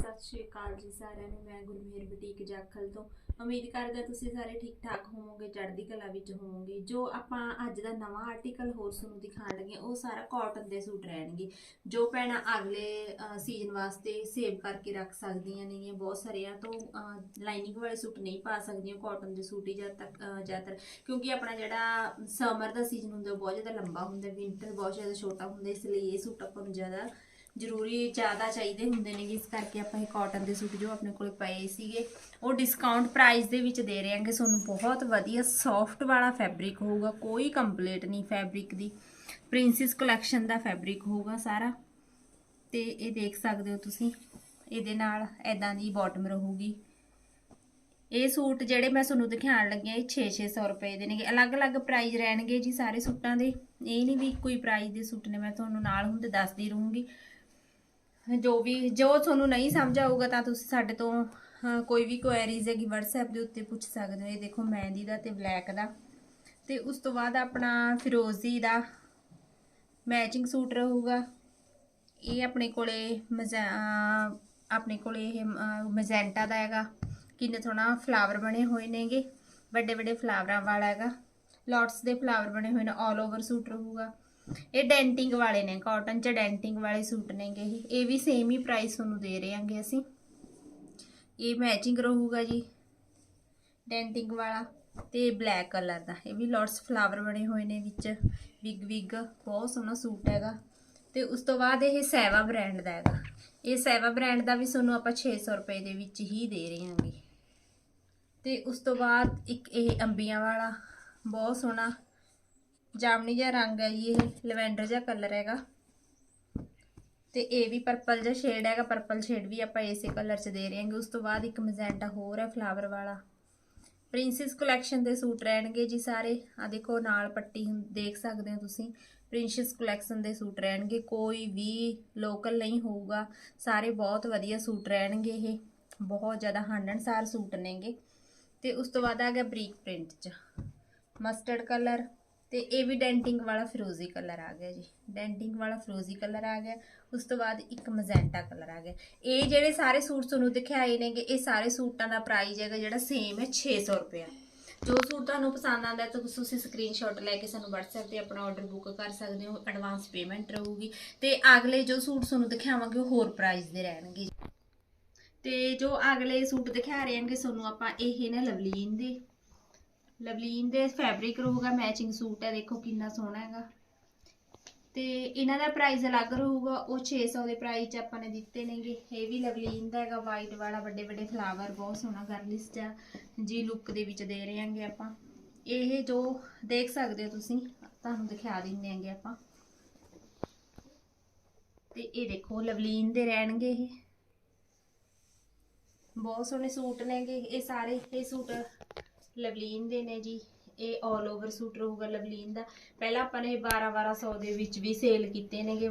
ਸਤਿ ਸ਼੍ਰੀ ਅਕਾਲ ਜੀ ਸਾਰਿਆਂ ਨੂੰ, ਮੈਂ ਗੁਰਮੇਰ ਬੁਟੀਕ ਜਾਖਲ ਤੋਂ। ਉਮੀਦ ਕਰਦਾ ਤੁਸੀਂ ਸਾਰੇ ਠੀਕ ਠਾਕ ਹੋਵੋਗੇ, ਚੜ੍ਹਦੀ ਕਲਾ ਵਿੱਚ ਹੋਵੋਗੇ। ਜੋ ਆਪਾਂ ਅੱਜ ਦਾ ਨਵਾਂ ਆਰਟੀਕਲ ਹੋਰ ਤੁਹਾਨੂੰ ਦਿਖਾਉਣ ਲੱਗੇ, ਉਹ ਸਾਰਾ ਕਾਟਨ ਦੇ ਸੂਟ ਰਹਿਣਗੇ। ਜੋ ਭੈਣਾਂ ਅਗਲੇ ਸੀਜ਼ਨ ਵਾਸਤੇ ਸੇਵ ਕਰਕੇ ਰੱਖ ਸਕਦੀਆਂ ਨੇ ਬਹੁਤ ਸਾਰੀਆਂ ਤੋਂ ਲਾਈਨਿੰਗ ਵਾਲੇ ਸੂਟ ਨਹੀਂ ਪਾ ਸਕਦੀਆਂ ਕਾਟਨ ਦੇ ਸੂਟ ਹੀ ਜਦ ਤੱਕ ਜ਼ਿਆਦਾਤਰ। ਕਿਉਂਕਿ ਆਪਣਾ ਜਿਹੜਾ ਸਮਰ ਦਾ ਸੀਜ਼ਨ ਹੁੰਦਾ ਬਹੁਤ ਜ਼ਿਆਦਾ ਲੰਬਾ ਹੁੰਦਾ ਵਿੰਟਰ ਬਹੁਤ ਜ਼ਿਆਦਾ ਛੋਟਾ ਹੁੰਦਾ, ਇਸ ਲਈ ਇਹ ਸੂਟ ਆਪਾਂ ਨੂੰ ਜ਼ਿਆਦਾ ਜ਼ਰੂਰੀ ਜ਼ਿਆਦਾ ਚਾਹੀਦੇ ਹੁੰਦੇ ਨੇ, ਇਸ ਕਰਕੇ ਆਪਾਂ ਇਹ ਕਾਟਨ ਦੇ ਸੂਟ ਜੋ ਆਪਣੇ ਕੋਲ ਪਏ ਸੀਗੇ, ਉਹ ਡਿਸਕਾਊਂਟ ਪ੍ਰਾਈਸ ਦੇ ਵਿੱਚ ਦੇ ਰਹੇ ਹਾਂਗੇ। ਤੁਹਾਨੂੰ ਬਹੁਤ ਵਧੀਆ ਸੌਫਟ ਵਾਲਾ ਫੈਬਰਿਕ ਹੋਊਗਾ, ਕੋਈ ਕੰਪਲੀਟ ਨਹੀਂ ਫੈਬਰਿਕ ਦੀ। ਪ੍ਰਿੰਸੈਸ ਕਲੈਕਸ਼ਨ ਦਾ ਫੈਬਰਿਕ ਹੋਊਗਾ ਸਾਰਾ। ਤੇ ਇਹ ਦੇਖ ਸਕਦੇ ਹੋ ਤੁਸੀਂ, ਇਹਦੇ ਨਾਲ ਐਦਾਂ ਦੀ ਬਾਟਮ ਰਹੂਗੀ। ਇਹ ਸੂਟ ਜਿਹੜੇ ਮੈਂ ਤੁਹਾਨੂੰ ਦਿਖਾਉਣ ਲੱਗਿਆ ਆ ਇਹ 6-600 ਰੁਪਏ ਦੇ ਨੇਗੇ। ਅਲੱਗ-ਅਲੱਗ ਪ੍ਰਾਈਸ ਰਹਿਣਗੇ ਜੀ ਸਾਰੇ ਸੂਟਾਂ ਦੇ। ਇਹ ਨਹੀਂ ਵੀ ਕੋਈ ਪ੍ਰਾਈਸ ਦੇ ਸੂਟ ਨੇ, ਮੈਂ ਤੁਹਾਨੂੰ ਨਾਲ ਹੁੰਦੇ ਦੱਸਦੀ ਰਹੂੰਗੀ। ਜੋ ਵੀ ਜੋ ਤੁਹਾਨੂੰ ਨਹੀਂ ਸਮਝ ਆਊਗਾ ਤਾਂ ਤੁਸੀਂ ਸਾਡੇ ਤੋਂ ਹਾਂ, ਕੋਈ ਵੀ ਕੁਐਰੀਜ਼ ਹੈਗੀ WhatsApp ਦੇ ਉੱਤੇ ਪੁੱਛ ਸਕਦੇ ਹੋ। ਇਹ ਦੇਖੋ ਮਹਿੰਦੀ ਦਾ ਤੇ ਬਲੈਕ ਦਾ। ਤੇ ਉਸ ਤੋਂ ਬਾਅਦ ਆਪਣਾ ਫਿਰੋਜ਼ੀ ਦਾ ਮੈਚਿੰਗ ਸੂਟ ਰਹੂਗਾ। ਇਹ ਆਪਣੇ ਕੋਲੇ ਮਜ਼ਾ- ਅਹ ਆਪਣੇ ਕੋਲੇ ਇਹ ਮਜੈਂਟਾ ਦਾ ਹੈਗਾ। ਕਿੰਨੇ ਸੋਹਣਾ ਫਲਾਵਰ ਬਣੇ ਹੋਏ ਨੇਗੇ। ਵੱਡੇ ਵੱਡੇ ਫਲਾਵਰਾਂ ਵਾਲਾ ਹੈਗਾ। ਲੋਟਸ ਦੇ ਫਲਾਵਰ ਬਣੇ ਹੋਏ ਨੇ 올 ਓਵਰ ਸੂਟ ਰਹੂਗਾ। ਇਹ ਡੈਂਟਿੰਗ ਵਾਲੇ ਨੇ ਕਾਟਨ ਚ ਡੈਂਟਿੰਗ ਵਾਲੇ ਸੂਟ ਨੇਗੇ ਇਹ। ਵੀ ਸੇਮ ਹੀ ਪ੍ਰਾਈਸ ਤੁਹਾਨੂੰ ਦੇ ਰਹੇ ਹਾਂਗੇ ਅਸੀਂ। ਇਹ ਮੈਚਿੰਗ ਰਹੂਗਾ ਜੀ ਡੈਂਟਿੰਗ ਵਾਲਾ ਤੇ ਬਲੈਕ ਕਲਰ ਦਾ। ਇਹ ਵੀ ਲੋਟਸ ਫਲਾਵਰ ਬਣੇ ਹੋਏ ਨੇ ਵਿੱਚ। ਵਿਗ ਵਿਗ ਬਹੁਤ ਸੋਹਣਾ ਸੂਟ ਹੈਗਾ। ਤੇ ਉਸ ਤੋਂ ਬਾਅਦ ਇਹ ਸੈਵਾ ਬ੍ਰਾਂਡ ਦਾ ਹੈਗਾ। ਇਹ ਸੈਵਾ ਬ੍ਰਾਂਡ ਦਾ ਵੀ ਤੁਹਾਨੂੰ ਆਪਾਂ 600 ਰੁਪਏ ਦੇ ਵਿੱਚ ਹੀ ਦੇ ਰਹੇ ਹਾਂਗੇ ਤੇ ਉਸ ਤੋਂ ਬਾਅਦ ਇੱਕ ਇਹ ਅੰਬੀਆਂ ਵਾਲਾ, ਬਹੁਤ ਸੋਹਣਾ ਜਾਮਣੀ ਜਿਹਾ ਰੰਗ ਹੈ ਜੀ, ਇਹ ਲਵੈਂਡਰ ਜਿਹਾ ਕਲਰ ਹੈਗਾ। ਤੇ ਇਹ ਵੀ ਪਰਪਲ ਜਿਹਾ ਸ਼ੇਡ ਹੈਗਾ ਪਰਪਲ ਸ਼ੇਡ ਵੀ ਆਪਾਂ ਇਸੇ ਕਲਰ 'ਚ ਦੇ ਰਹੇ ਹਾਂਗੇ। ਉਸ ਤੋਂ ਬਾਅਦ ਇੱਕ ਮਜੈਂਟਾ ਹੋਰ ਹੈ ਫਲਾਵਰ ਵਾਲਾ। ਪ੍ਰਿੰਸੈਸ ਕਲੈਕਸ਼ਨ ਦੇ ਸੂਟ ਰਹਿਣਗੇ ਜੀ ਸਾਰੇ। ਆ ਦੇਖੋ, ਨਾਲ ਪੱਟੀ ਹੁੰ- ਦੇਖ ਸਕਦੇ ਹੋ ਤੁਸੀਂ। ਪ੍ਰਿੰਸੈਸ ਕਲੈਕਸ਼ਨ ਦੇ ਸੂਟ ਰਹਿਣਗੇ। ਕੋਈ ਵੀ ਲੋਕਲ ਨਹੀਂ ਹੋਊਗਾ। ਸਾਰੇ ਬਹੁਤ ਵਧੀਆ ਸੂਟ ਰਹਿਣਗੇ ਇਹ। ਬਹੁਤ ਜ਼ਿਆਦਾ ਹੰਡਣਸਾਰ ਸੂਟ ਨੇਗੇ। ਤੇ ਉਸ ਤੋਂ ਬਾਅਦ ਆ ਗਿਆ ਬਰੀਕ ਪ੍ਰਿੰਟ 'ਚ। ਮਸਟਰਡ ਕਲਰ ਤੇ ਇਹ ਵੀ ਡੈਂਟਿੰਗ ਵਾਲਾ ਫਿਰੋਜ਼ੀ ਕਲਰ ਆ ਗਿਆ ਜੀ। ਡੈਂਟਿੰਗ ਵਾਲਾ ਫਿਰੋਜ਼ੀ ਕਲਰ ਆ ਗਿਆ। ਉਸ ਤੋਂ ਬਾਅਦ ਇੱਕ ਮਜੈਂਟਾ ਕਲਰ ਆ ਗਿਆ। ਇਹ ਜਿਹੜੇ ਸਾਰੇ ਸੂਟ ਤੁਹਾਨੂੰ ਦਿਖਾਏ ਨੇਗੇ, ਇਹ ਸਾਰੇ ਸੂਟਾਂ ਦਾ ਪ੍ਰਾਈਸ ਹੈਗਾ ਜਿਹੜਾ ਸੇਮ ਹੈ 600 ਰੁਪਏ ਜੋ ਸੂਟ ਤੁਹਾਨੂੰ ਪਸੰਦ ਆਉਂਦਾ ਤਾਂ ਤੁਸੀਂ ਸਕਰੀਨਸ਼ਾਟ ਲੈ ਕੇ ਸਾਨੂੰ WhatsApp ਤੇ ਆਪਣਾ ਆਰਡਰ ਬੁੱਕ ਕਰ ਸਕਦੇ ਹੋ। ਐਡਵਾਂਸ ਪੇਮੈਂਟ ਰਹੂਗੀ। ਤੇ ਅਗਲੇ ਜੋ ਸੂਟ ਤੁਹਾਨੂੰ ਦਿਖਾਵਾਂਗੇ, ਉਹ ਹੋਰ ਪ੍ਰਾਈਸ ਦੇ ਰਹਿਣਗੇ ਤੇ ਜੋ ਅਗਲੇ ਸੂਟ ਦਿਖਾ ਰਹੇ ਹਾਂਗੇ, ਤੁਹਾਨੂੰ ਆਪਾਂ ਇਹ ਨੇ ਲਵਲੀਨ ਦੇ। ਲਵਲੀਨ ਦੇ ਫੈਬਰਿਕ ਰਹੂਗਾ ਮੈਚਿੰਗ ਸੂਟ ਹੈ, ਦੇਖੋ ਕਿੰਨਾ ਸੋਹਣਾ ਹੈਗਾ। ਤੇ ਇਹਨਾਂ ਦਾ ਪ੍ਰਾਈਸ ਅਲੱਗ ਰਹੂਗਾ, ਉਹ 600 ਦੇ ਪ੍ਰਾਈਸ 'ਚ ਆਪਾਂ ਨੇ ਦਿੱਤੇ ਨੇਗੇ। ਇਹ ਵੀ ਲਵਲੀਨ ਦਾ ਹੈਗਾ ਵਾਈਟ ਵਾਲਾ, ਵੱਡੇ ਵੱਡੇ ਫਲਾਵਰ ਬਹੁਤ ਸੋਹਣਾ ਗਰਲਿਸ ਜਿਹਾ ਜੀ ਲੁੱਕ ਦੇ ਵਿੱਚ ਦੇ ਰਹੇ ਹਾਂਗੇ ਆਪਾਂ। ਇਹ ਜੋ ਦੇਖ ਸਕਦੇ ਹੋ ਤੁਸੀਂ, ਤੁਹਾਨੂੰ ਦਿਖਾ ਦਿੰਦੇ ਆਂਗੇ ਆਪਾਂ। ਤੇ ਇਹ ਦੇਖੋ, ਲਵਲੀਨ ਦੇ ਰਹਿਣਗੇ ਇਹ। ਬਹੁਤ ਸੋਹਣੇ ਸੂਟ ਨੇਗੇ, ਇਹ ਸਾਰੇ, ਇਹ ਸੂਟ ਲਵਲੀਨ ਦੇ ਨੇ ਜੀ, ਇਹ 올 ਓਵਰ ਸੂਟ ਰਹੂਗਾ ਲਵਲੀਨ ਦਾ। ਪਹਿਲਾਂ ਆਪਾਂ ਨੇ 12 1200 ਦੇ ਵਿੱਚ ਵੀ ਸੇਲ ਕੀਤੇ ਨੇਗੇ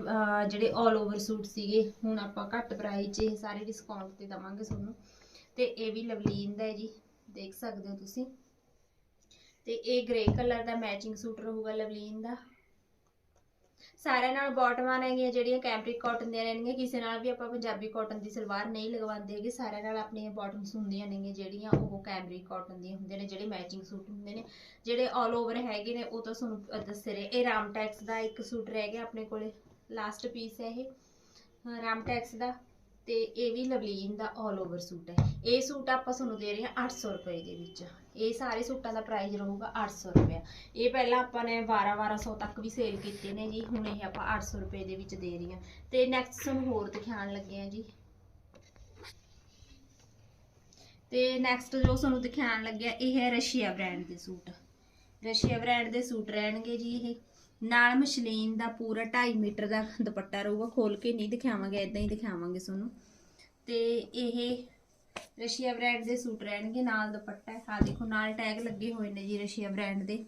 ਜਿਹੜੇ 올 ਓਵਰ ਸੂਟ ਸੀਗੇ, ਹੁਣ ਆਪਾਂ ਘੱਟ ਪ੍ਰਾਈਸ 'ਚ ਇਹ ਸਾਰੇ ਡਿਸਕਾਊਂਟ ਤੇ ਦਵਾਂਗੇ ਤੁਹਾਨੂੰ। ਤੇ ਇਹ ਵੀ ਲਵਲੀਨ ਦਾ ਹੈ ਜੀ, ਦੇਖ ਸਕਦੇ ਹੋ ਤੁਸੀਂ। ਤੇ ਇਹ ਗ੍ਰੇ ਕਲਰ ਦਾ ਮੈਚਿੰਗ ਸੂਟ ਰਹੂਗਾ ਲਵਲੀਨ ਦਾ। ਸਾਰਿਆਂ ਨਾਲ ਬਾਟਮਾਂ ਨੇਗੀਆਂ ਜਿਹੜੀਆਂ ਕੈਂਪਰਿਕ ਕਾਟਨ ਦੀਆਂ ਰਹਿਣਗੀਆਂ ਕਿਸੇ ਨਾਲ ਵੀ ਆਪਾਂ ਪੰਜਾਬੀ ਕਾਟਨ ਦੀ ਸਲਵਾਰ ਨਹੀਂ ਲਗਵਾਉਂਦੇ ਹੈਗੇ ਸਾਰਿਆਂ ਨਾਲ ਆਪਣੀਆਂ ਬਾਟਮਸ ਹੁੰਦੀਆਂ ਨੇਗੀਆਂ ਜਿਹੜੀਆਂ ਉਹ ਕੈਂਪਰਿਕ ਕਾਟਨ ਦੀਆਂ ਹੁੰਦੀਆਂ ਨੇ ਜਿਹੜੇ ਮੈਚਿੰਗ ਸੂਟ ਹੁੰਦੇ ਨੇ ਜਿਹੜੇ ਆਲ ਓਵਰ ਹੈਗੇ ਨੇ ਉਹ ਤਾਂ ਤੁਹਾਨੂੰ ਦੱਸੇ ਰਹੇ। ਇਹ ਰਾਮਟੈਕਸ ਦਾ ਇੱਕ ਸੂਟ ਰਹਿ ਗਿਆ ਆਪਣੇ ਕੋਲੇ ਲਾਸਟ ਪੀਸ ਹੈ ਇਹ। ਹਾਂ, ਰਾਮਟੈਕਸ ਦਾ। ਤੇ ਇਹ ਵੀ ਲਵਲੀਨ ਦਾ ਆਲ ਓਵਰ ਸੂਟ ਹੈ। ਇਹ ਸੂਟ ਆਪਾਂ ਤੁਹਾਨੂੰ ਦੇ ਰਹੇ ਹਾਂ 800 ਰੁਪਏ ਦੇ ਵਿੱਚ। ਇਹ ਸਾਰੇ ਸੂਟਾਂ ਦਾ ਪ੍ਰਾਈਸ ਰਹੂਗਾ 800 ਰੁਪਏ ਇਹ ਪਹਿਲਾਂ ਆਪਾਂ ਨੇ 12 1200 ਤੱਕ ਵੀ ਸੇਲ ਕੀਤੇ ਨੇ ਜੀ। ਹੁਣ ਇਹ ਆਪਾਂ 800 ਰੁਪਏ ਦੇ ਵਿੱਚ ਦੇ ਰਹੀ ਹਾਂ। ਤੇ ਨੈਕਸਟ ਤੁਹਾਨੂੰ ਹੋਰ ਦਿਖਾਉਣ ਲੱਗੇ ਆ ਜੀ। ਤੇ ਨੈਕਸਟ ਜੋ ਤੁਹਾਨੂੰ ਦਿਖਾਉਣ ਲੱਗਿਆ ਇਹ ਹੈ ਰਸ਼ੀਆ ਬ੍ਰਾਂਡ ਦੇ ਸੂਟ। ਰਸ਼ੀਆ ਬ੍ਰਾਂਡ ਦੇ ਸੂਟ ਰਹਿਣਗੇ ਜੀ ਇਹ। ਨਾਲ ਮਸ਼ਲੀਨ ਦਾ ਪੂਰਾ 2.5 ਮੀਟਰ ਦਾ ਦੁਪੱਟਾ ਰਹੂਗਾ ਖੋਲ ਕੇ ਨਹੀਂ ਦਿਖਾਵਾਂਗੇ ਇਦਾਂ ਹੀ ਦਿਖਾਵਾਂਗੇ ਤੁਹਾਨੂੰ ਤੇ ਇਹ ਰਸ਼ੀਆ ਬ੍ਰਾਂਡ ਦੇ ਸੂਟ ਰਹਿਣਗੇ, ਨਾਲ ਦੁਪੱਟਾ ਹੈ। ਆ ਦੇਖੋ, ਨਾਲ ਟੈਗ ਲੱਗੇ ਹੋਏ ਨੇ ਜੀ ਰਸ਼ੀਆ ਬ੍ਰਾਂਡ ਦੇ।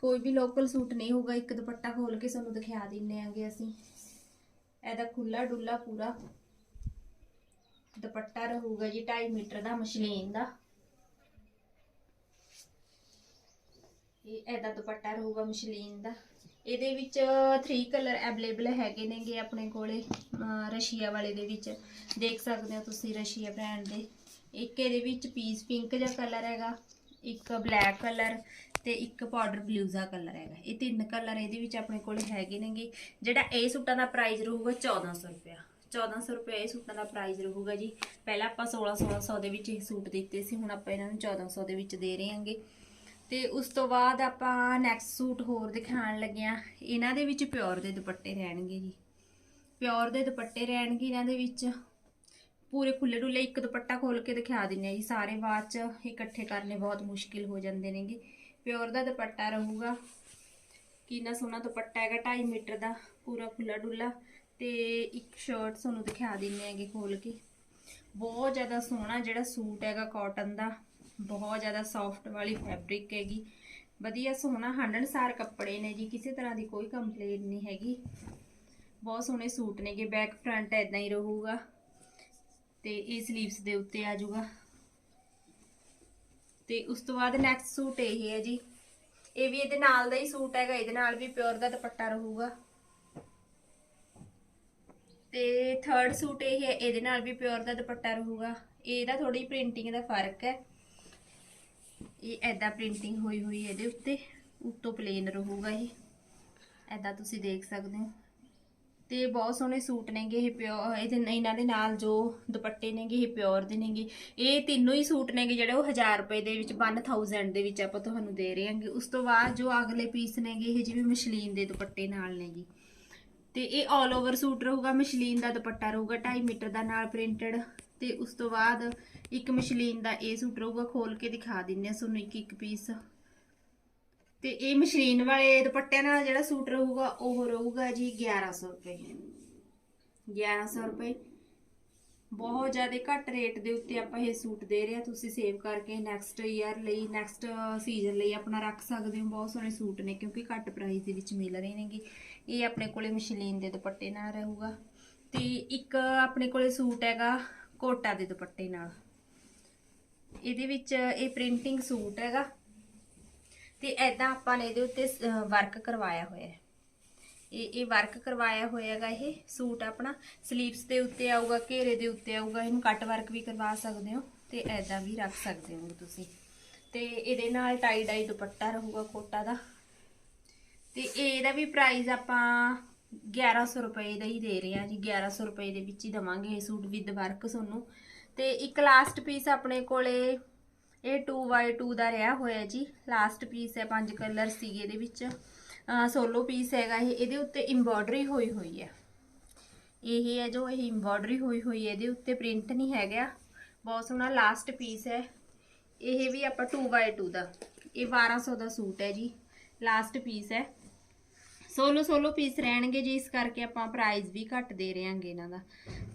ਕੋਈ ਵੀ ਲੋਕਲ ਸੂਟ ਨਹੀਂ ਹੋਊਗਾ, ਇੱਕ ਦੁਪੱਟਾ ਖੋਲ ਕੇ ਤੁਹਾਨੂੰ ਦਿਖਾ ਦਿੰਨੇ ਆਂਗੇ ਅਸੀਂ। ਇਹਦਾ ਖੁੱਲਾ ਡੁੱਲਾ ਪੂਰਾ ਦੁਪੱਟਾ ਰਹੂਗਾ ਜੀ 2.5 ਮੀਟਰ ਦਾ ਮਸ਼ਲੀਨ ਦਾ। ਇਹ ਇਹਦਾ ਦੁਪੱਟਾ ਰਹੂਗਾ ਮਸ਼ਲੀਨ ਦਾ। ਇਹਦੇ ਵਿੱਚ 3 ਕਲਰ ਅਵੇਲੇਬਲ ਹੈਗੇ ਨੇਗੇ ਆਪਣੇ ਕੋਲੇ ਰਸ਼ੀਆ ਵਾਲੇ ਦੇ ਵਿੱਚ। ਦੇਖ ਸਕਦੇ ਹੋ ਤੁਸੀਂ ਰਸ਼ੀਆ ਬ੍ਰਾਂਡ ਦੇ। ਇੱਕ ਇਹਦੇ ਵਿੱਚ ਪੀਸ ਪਿੰਕ ਜਿਹਾ ਕਲਰ ਹੈਗਾ, ਇੱਕ ਬਲੈਕ ਕਲਰ ਤੇ ਇੱਕ ਪਾਊਡਰ ਬਲੂਜ਼ਾ ਕਲਰ ਹੈਗਾ। ਇਹ ਤਿੰਨ ਕਲਰ ਇਹਦੇ ਵਿੱਚ ਆਪਣੇ ਕੋਲ ਹੈਗੇ ਨੇਗੇ। ਜਿਹੜਾ ਇਹ ਸੂਟਾਂ ਦਾ ਪ੍ਰਾਈਸ ਰਹੂਗਾ 1400 ਰੁਪਇਆ। 1400 ਰੁਪਏ ਇਹ ਸੂਟਾਂ ਦਾ ਪ੍ਰਾਈਸ ਰਹੂਗਾ ਜੀ। ਪਹਿਲਾਂ ਆਪਾਂ 16 1600 ਦੇ ਵਿੱਚ ਇਹ ਸੂਟ ਦਿੱਤੇ ਸੀ, ਹੁਣ ਆਪਾਂ ਇਹਨਾਂ ਨੂੰ 1400 ਦੇ ਵਿੱਚ ਦੇ ਰਹੇ ਹਾਂਗੇ। ਤੇ ਉਸ ਤੋਂ ਬਾਅਦ ਆਪਾਂ ਨੈਕਸਟ ਸੂਟ ਹੋਰ ਦਿਖਾਉਣ ਲੱਗੇ ਆ ਇਹਨਾਂ ਦੇ ਵਿੱਚ ਪਿਓਰ ਦੇ ਦੁਪੱਟੇ ਰਹਿਣਗੇ ਜੀ। ਪਿਓਰ ਦੇ ਦੁਪੱਟੇ ਰਹਿਣਗੇ ਇਹਨਾਂ ਦੇ ਵਿੱਚ। ਪੂਰੇ ਖੁੱਲੇ ਡੁੱਲੇ ਇੱਕ ਦੁਪੱਟਾ ਖੋਲ ਕੇ ਦਿਖਾ ਦਿੰਨੇ ਆ ਜੀ। ਸਾਰੇ ਬਾਅਦ ਚ ਇਕੱਠੇ ਕਰਨੇ ਬਹੁਤ ਮੁਸ਼ਕਿਲ ਹੋ ਜਾਂਦੇ ਨੇਗੇ। ਪਿਓਰ ਦਾ ਦੁਪੱਟਾ ਰਹੂਗਾ। ਕਿੰਨਾ ਸੋਹਣਾ ਦੁਪੱਟਾ ਹੈਗਾ 2.5 ਮੀਟਰ ਦਾ, ਪੂਰਾ ਖੁੱਲਾ ਡੁੱਲਾ ਤੇ ਇੱਕ ਸ਼ਰਟ ਤੁਹਾਨੂੰ ਦਿਖਾ ਦਿੰਨੇ ਹੈਗੇ ਖੋਲ ਕੇ। ਬਹੁਤ ਜ਼ਿਆਦਾ ਸੋਹਣਾ ਜਿਹੜਾ ਸੂਟ ਹੈਗਾ ਕਾਟਨ ਦਾ। ਬਹੁਤ ਜ਼ਿਆਦਾ ਸੌਫਟ ਵਾਲੀ ਫੈਬਰਿਕ ਹੈਗੀ। ਵਧੀਆ ਸੋਹਣਾ ਹੰਡਣਸਾਰ ਕੱਪੜੇ ਨੇ ਜੀ, ਕਿਸੇ ਤਰ੍ਹਾਂ ਦੀ ਕੋਈ ਕੰਪਲੇਨ ਨਹੀਂ ਹੈਗੀ। ਬਹੁਤ ਸੋਹਣੇ ਸੂਟ ਨੇਗੇ ਬੈਕ ਫਰੰਟ ਐਦਾਂ ਹੀ ਰਹੂਗਾ ਤੇ ਇਹ ਸਲੀਵਸ ਦੇ ਉੱਤੇ ਆ ਜਾਊਗਾ। ਤੇ ਉਸ ਤੋਂ ਬਾਅਦ ਨੈਕਸਟ ਸੂਟ ਇਹ ਹੈ ਜੀ। ਇਹ ਵੀ ਇਹਦੇ ਨਾਲ ਦਾ ਹੀ ਸੂਟ ਹੈਗਾ, ਇਹਦੇ ਨਾਲ ਵੀ ਪਿਓਰ ਦਾ ਦੁਪੱਟਾ ਰਹੂਗਾ। ਤੇ ਥਰਡ ਸੂਟ ਇਹ ਹੈ, ਇਹਦੇ ਨਾਲ ਵੀ ਪਿਓਰ ਦਾ ਦੁਪੱਟਾ ਰਹੂਗਾ। ਇਹਦਾ ਥੋੜੀ ਪ੍ਰਿੰਟਿੰਗ ਦਾ ਫ਼ਰਕ ਹੈ। ਇਹ ਐਦਾਂ ਪ੍ਰਿੰਟਿੰਗ ਹੋਈ ਹੋਈ ਇਹਦੇ ਉੱਤੇ, ਉੱਤੋਂ ਪਲੇਨ ਰਹੂਗਾ ਇਹ। ਐਦਾਂ ਤੁਸੀਂ ਦੇਖ ਸਕਦੇ ਹੋ। ਤੇ ਬਹੁਤ ਸੋਹਣੇ ਸੂਟ ਨੇਗੇ ਇਹ ਪਿਓਰ ਇਹਦੇ ਇਹਨਾਂ ਦੇ ਨਾਲ ਜੋ ਦੁਪੱਟੇ ਨੇਗੇ ਇਹ ਪਿਓਰ ਦੇ ਨੇਗੇ। ਇਹ ਤਿੰਨੋਂ ਹੀ ਸੂਟ ਨੇਗੇ ਜਿਹੜੇ ਉਹ 1000 ਰੁਪਏ ਦੇ ਵਿੱਚ 1000 ਦੇ ਵਿੱਚ ਆਪਾਂ ਤੁਹਾਨੂੰ ਦੇ ਰਹੇ ਹਾਂਗੇ। ਉਸ ਤੋਂ ਬਾਅਦ ਜੋ ਅਗਲੇ ਪੀਸ ਨੇਗੇ, ਇਹ ਜਿਵੇਂ ਮਸ਼ਲੀਨ ਦੇ ਦੁਪੱਟੇ ਨਾਲ ਨੇਗੇ। ਤੇ ਇਹ ਆਲ ਓਵਰ ਸੂਟ ਰਹੂਗਾ, ਮਸ਼ਲੀਨ ਦਾ ਦੁਪੱਟਾ ਰਹੂਗਾ 2.5 ਮੀਟਰ ਦਾ ਨਾਲ ਪ੍ਰਿੰਟਡ ਤੇ ਉਸ ਤੋਂ ਬਾਅਦ ਇੱਕ ਮਸ਼ਲੀਨ ਦਾ ਇਹ ਸੂਟ ਰਹੂਗਾ ਖੋਲ ਕੇ ਦਿਖਾ ਦਿੰਨੇ ਆ ਤੁਹਾਨੂੰ ਇੱਕ ਇੱਕ ਪੀਸ ਤੇ ਇਹ ਮਸ਼ਲੀਨ ਵਾਲੇ ਦੁਪੱਟਿਆਂ ਨਾਲ ਜਿਹੜਾ ਸੂਟ ਰਹੂਗਾ, ਉਹ ਰਹੂਗਾ ਜੀ 1100 ਰੁਪਏ। 1100 ਰੁਪਏ। ਬਹੁਤ ਜ਼ਿਆਦਾ ਘੱਟ ਰੇਟ ਦੇ ਉੱਤੇ ਆਪਾਂ ਇਹ ਸੂਟ ਦੇ ਰਹੇ ਆ ਤੁਸੀਂ ਸੇਵ ਕਰਕੇ ਨੈਕਸਟ ਈਅਰ ਲਈ ਨੈਕਸਟ ਸੀਜ਼ਨ ਲਈ ਆਪਣਾ ਰੱਖ ਸਕਦੇ ਹੋ। ਬਹੁਤ ਸੋਹਣੇ ਸੂਟ ਨੇ, ਕਿਉਂਕਿ ਘੱਟ ਪ੍ਰਾਈਸ ਦੇ ਵਿੱਚ ਮਿਲ ਰਹੇ ਨੇਗੇ। ਇਹ ਆਪਣੇ ਕੋਲੇ ਮਸ਼ਲੀਨ ਦੇ ਦੁਪੱਟੇ ਨਾਲ ਰਹੂਗਾ। ਤੇ ਇੱਕ ਆਪਣੇ ਕੋਲੇ ਸੂਟ ਹੈਗਾ ਕੋਟਾ ਦੇ ਦੁਪੱਟੇ ਨਾਲ। ਇਹਦੇ ਵਿੱਚ ਇਹ ਪ੍ਰਿੰਟਿੰਗ ਸੂਟ ਹੈਗਾ। ਤੇ ਐਦਾਂ ਆਪਾਂ ਨੇ ਇਹਦੇ ਉੱਤੇ ਵਰਕ ਕਰਵਾਇਆ ਹੋਇਆ ਹੈ। ਇਹ ਇਹ ਵਰਕ ਕਰਵਾਇਆ ਹੋਇਆ ਹੈਗਾ ਇਹ ਸੂਟ ਆਪਣਾ। ਸਲੀਵਸ ਦੇ ਉੱਤੇ ਆਊਗਾ, ਘੇਰੇ ਦੇ ਉੱਤੇ ਆਊਗਾ, ਇਹਨੂੰ ਕੱਟ ਵਰਕ ਵੀ ਕਰਵਾ ਸਕਦੇ ਹੋ ਤੇ ਐਦਾਂ ਵੀ ਰੱਖ ਸਕਦੇ ਹੋ ਤੁਸੀਂ। ਤੇ ਇਹਦੇ ਨਾਲ ਟਾਈ ਡਾਈ ਦੁਪੱਟਾ ਰਹੂਗਾ ਕੋਟਾ ਦਾ। ਤੇ ਇਹਦਾ ਵੀ ਪ੍ਰਾਈਸ ਆਪਾਂ 1100 ਰੁਪਏ ਦਾ ਹੀ ਦੇ ਰਹੇ ਹਾਂ ਜੀ। 1100 ਰੁਪਏ ਦੇ ਵਿੱਚ ਹੀ ਦਵਾਂਗੇ ਇਹ ਸੂਟ ਵਿਦ ਵਰਕ ਤੁਹਾਨੂੰ। ਤੇ ਇੱਕ ਲਾਸਟ ਪੀਸ ਆਪਣੇ ਕੋਲੇ ਇਹ 2x2 ਦਾ ਰਿਹਾ ਹੋਇਆ ਜੀ। ਲਾਸਟ ਪੀਸ ਹੈ, ਪੰਜ ਕਲਰ ਸੀਗੇ ਇਹਦੇ ਵਿੱਚ। ਸੋਲੋ ਪੀਸ ਹੈਗਾ ਇਹ, ਇਹਦੇ ਉੱਤੇ ਐਮਬੋਡਰੀ ਹੋਈ ਹੋਈ ਹੈ। ਇਹ ਹੈ ਜੋ ਇਹ ਐਮਬੋਡਰੀ ਹੋਈ ਹੋਈ ਹੈ, ਇਹਦੇ ਉੱਤੇ ਪ੍ਰਿੰਟ ਨਹੀਂ ਹੈਗਾ। ਬਹੁਤ ਸੋਹਣਾ ਲਾਸਟ ਪੀਸ ਹੈ। ਇਹ ਵੀ ਆਪਾਂ 2x2 ਦਾ। ਇਹ 1200 ਦਾ ਸੂਟ ਹੈ ਜੀ ਲਾਸਟ ਪੀਸ ਹੈ। ਸੋਲੋ ਸੋਲੋ ਪੀਸ ਰਹਿਣਗੇ ਜੀ, ਇਸ ਕਰਕੇ ਆਪਾਂ ਪ੍ਰਾਈਸ ਵੀ ਘੱਟ ਦੇ ਰਹੇ ਹਾਂਗੇ ਇਹਨਾਂ ਦਾ।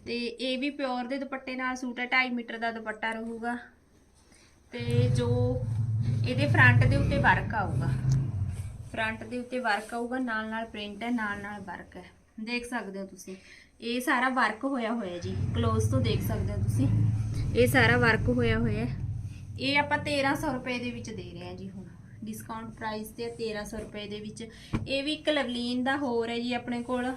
ਤੇ ਇਹ ਵੀ ਪਿਓਰ ਦੇ ਦੁਪੱਟੇ ਨਾਲ ਸੂਟ ਹੈ 2.5 ਮੀਟਰ ਦਾ ਦੁਪੱਟਾ ਰਹੂਗਾ। ਤੇ ਜੋ ਇਹਦੇ ਫਰੰਟ ਦੇ ਉੱਤੇ ਵਰਕ ਆਊਗਾ। ਫਰੰਟ ਦੇ ਉੱਤੇ ਵਰਕ ਆਊਗਾ ਨਾਲ ਨਾਲ ਪ੍ਰਿੰਟ ਹੈ ਨਾਲ ਨਾਲ ਵਰਕ ਹੈ। ਦੇਖ ਸਕਦੇ ਹੋ ਤੁਸੀਂ। ਇਹ ਸਾਰਾ ਵਰਕ ਹੋਇਆ ਹੋਇਆ ਜੀ। ক্লোਜ਼ ਤੋਂ ਦੇਖ ਸਕਦੇ ਹੋ ਤੁਸੀਂ। ਇਹ ਸਾਰਾ ਵਰਕ ਹੋਇਆ ਹੋਇਆ ਇਹ ਆਪਾਂ 1300 ਰੁਪਏ ਦੇ ਵਿੱਚ ਦੇ ਰਹੇ ਹਾਂ ਜੀ ਹੁਣ। ਡਿਸਕਾਊਂਟ ਪ੍ਰਾਈਸ ਤੇ 1300 ਰੁਪਏ ਦੇ ਵਿੱਚ। ਇਹ ਵੀ ਇੱਕ ਲਵਲੀਨ ਦਾ ਹੋਰ ਹੈ ਜੀ ਆਪਣੇ ਕੋਲ।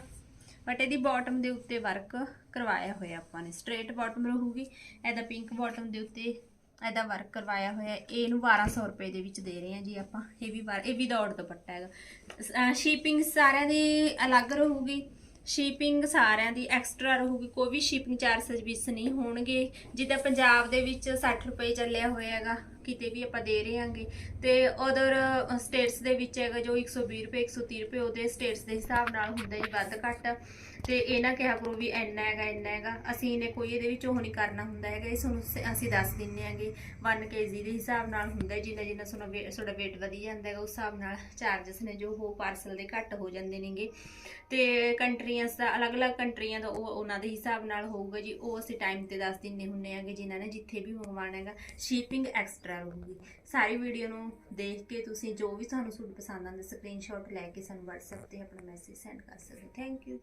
ਬਟ ਇਹਦੀ ਬਾਟਮ ਦੇ ਉੱਤੇ ਵਰਕ ਕਰਵਾਇਆ ਹੋਇਆ ਆਪਾਂ ਨੇ। ਸਟ੍ਰੇਟ ਬਾਟਮ ਰਹੂਗੀ। ਇਹਦਾ ਪਿੰਕ ਬਾਟਮ ਦੇ ਉੱਤੇ ਇਹਦਾ ਵਰਕ ਕਰਵਾਇਆ ਹੋਇਆ ਹੈ। ਇਹਨੂੰ 1200 ਰੁਪਏ ਦੇ ਵਿੱਚ ਦੇ ਰਹੇ ਹਾਂ ਜੀ ਆਪਾਂ। ਇਹ ਵੀ ਵਾਰ ਇਹ ਵੀ ਦੌੜ ਦੁਪੱਟਾ ਹੈਗਾ। ਸ਼ਿਪਿੰਗ ਸਾਰਿਆਂ ਦੀ ਅਲੱਗ ਰਹੂਗੀ। ਸ਼ਿਪਿੰਗ ਸਾਰਿਆਂ ਦੀ ਐਕਸਟਰਾ ਰਹੂਗੀ। ਕੋਈ ਵੀ ਸ਼ਿਪਿੰਗ ਚਾਰजेस ਵਿੱਚ ਨਹੀਂ ਹੋਣਗੇ। ਜਿੱਦਾਂ ਪੰਜਾਬ ਦੇ ਵਿੱਚ 60 ਰੁਪਏ ਚੱਲਿਆ ਹੋਇਆ ਹੈਗਾ। ਕਿਤੇ ਵੀ ਆਪਾਂ ਦੇ ਰਹੇ ਹਾਂਗੇ। ਤੇ ਅਦਰ ਸਟੇਟਸ ਦੇ ਵਿੱਚ ਹੈਗਾ ਜੋ 120 ਰੁਪਏ 130 ਰੁਪਏ ਉਹਦੇ ਸਟੇਟਸ ਦੇ ਹਿਸਾਬ ਨਾਲ ਹੁੰਦਾ ਜੀ ਵੱਧ ਘੱਟ। ਤੇ ਇਹਨਾਂ ਕਿਹਾ ਕਰੋ ਵੀ ਇੰਨਾ ਹੈਗਾ ਇੰਨਾ ਹੈਗਾ। ਅਸੀਂ ਨੇ ਕੋਈ ਇਹਦੇ ਵਿੱਚ ਉਹ ਨਹੀਂ ਕਰਨਾ ਹੁੰਦਾ ਹੈਗਾ। ਇਹ ਤੁਹਾਨੂੰ ਸ- ਅਸੀਂ ਦੱਸ ਦਿੰਨੇ ਆਂਗੇ 1 ਕੇਜੀ ਦੇ ਹਿਸਾਬ ਨਾਲ ਹੁੰਦਾ ਹੈ, ਜਿੰਨਾ ਜਿੰਨਾ ਤੁਹਾਨੂੰ ਵੇ- ਤੁਹਾਡਾ weight ਵਧੀ ਜਾਂਦਾ ਹੈਗਾ ਉਸ ਹਿਸਾਬ ਨਾਲ ਚਾਰजेस ਨੇ ਜੋ ਉਹ ਪਾਰਸਲ ਦੇ ਘੱਟ ਹੋ ਜਾਂਦੇ ਨੇਗੇ। ਤੇ ਕੰਟਰੀਆਂ ਦਾ ਅਲੱਗ-ਅਲੱਗ ਕੰਟਰੀਆਂ ਦਾ ਉਹ ਉਹਨਾਂ ਦੇ ਹਿਸਾਬ ਨਾਲ ਹੋਊਗਾ ਜੀ। ਉਹ ਅਸੀਂ ਟਾਈਮ ਤੇ ਦੱਸ ਦਿੰਨੇ ਹੁੰਨੇ ਆਂਗੇ ਜਿਨ੍ਹਾਂ ਨੇ ਜਿੱਥੇ ਵੀ ਮੰਗਵਾਉਣਾ ਹੈਗਾ। ਸ਼ਿਪਿੰਗ ਐਕਸਟਰਾ ਰਹੂਗੀ। ਸਾਰੀ ਵੀਡੀਓ ਨੂੰ ਦੇਖ ਕੇ ਤੁਸੀਂ ਜੋ ਵੀ ਤੁਹਾਨੂੰ ਸੂਟ ਪਸੰਦ ਆਉਂਦਾ ਸਕਰੀਨਸ਼ਾਟ ਲੈ ਕੇ ਸਾਨੂੰ WhatsApp ਤੇ ਆਪਣਾ ਮੈਸੇਜ ਸੈਂਡ ਕਰ ਸਕਦੇ ਥੈਂਕ ਯੂ